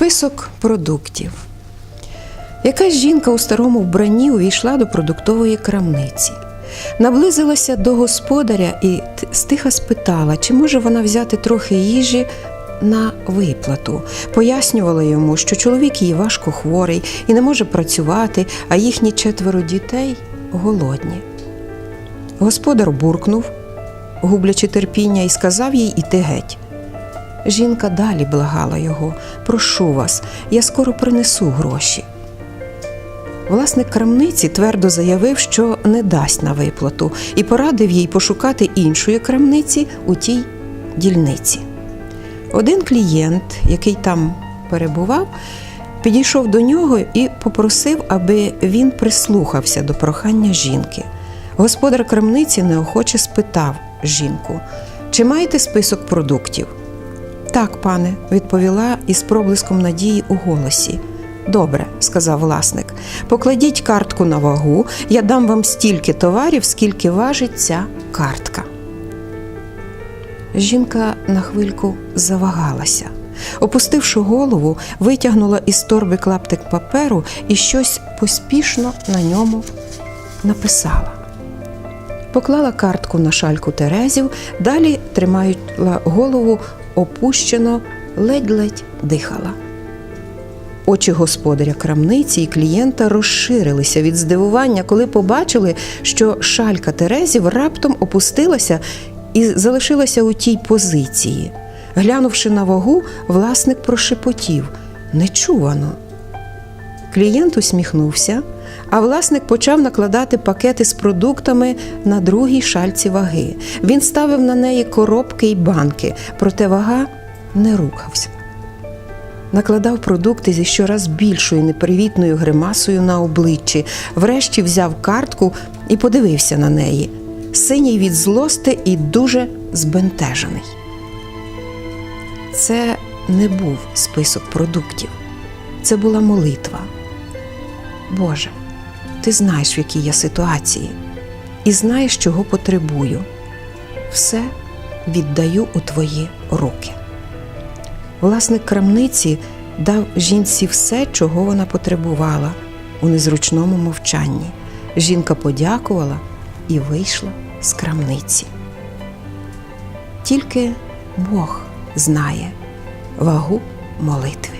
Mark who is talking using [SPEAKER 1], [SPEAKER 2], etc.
[SPEAKER 1] Список продуктів. Якась жінка у старому вбранні увійшла до продуктової крамниці. Наблизилася до господаря і стиха спитала, чи може вона взяти трохи їжі на виплату. Пояснювала йому, що чоловік її важко хворий і не може працювати, а їхні четверо дітей голодні. Господар буркнув, гублячи терпіння, і сказав їй іти геть. Жінка далі благала його. Прошу вас, я скоро принесу гроші. Власник крамниці твердо заявив, що не дасть на виплату, і порадив їй пошукати іншої крамниці у тій дільниці. Один клієнт, який там перебував, підійшов до нього і попросив, аби він прислухався до прохання жінки. Господар крамниці неохоче спитав жінку: чи маєте список продуктів? Так, пане, відповіла із проблиском надії у голосі. Добре, сказав власник. Покладіть картку на вагу, я дам вам стільки товарів, скільки важить ця картка. Жінка на хвильку завагалася. Опустивши голову, витягнула із торби клаптик паперу і щось поспішно на ньому написала. Поклала картку на шальку Терезів, далі тримаючи голову опущено, ледь-ледь дихала. Очі господаря крамниці і клієнта розширилися від здивування, коли побачили, що шалька Терезів раптом опустилася і залишилася у тій позиції. Глянувши на вагу, власник прошепотів нечувано. Клієнт усміхнувся, а власник почав накладати пакети з продуктами на другій шальці ваги. Він ставив на неї коробки й банки, проте вага не рухався. Накладав продукти зі щораз більшою непривітною гримасою на обличчі, врешті взяв картку і подивився на неї, синій від злости і дуже збентежений. Це не був список продуктів, це була молитва. Боже, ти знаєш, в якій я ситуації, і знаєш, чого потребую. Все віддаю у твої руки. Власник крамниці дав жінці все, чого вона потребувала у незручному мовчанні. Жінка подякувала і вийшла з крамниці. Тільки Бог знає вагу молитви.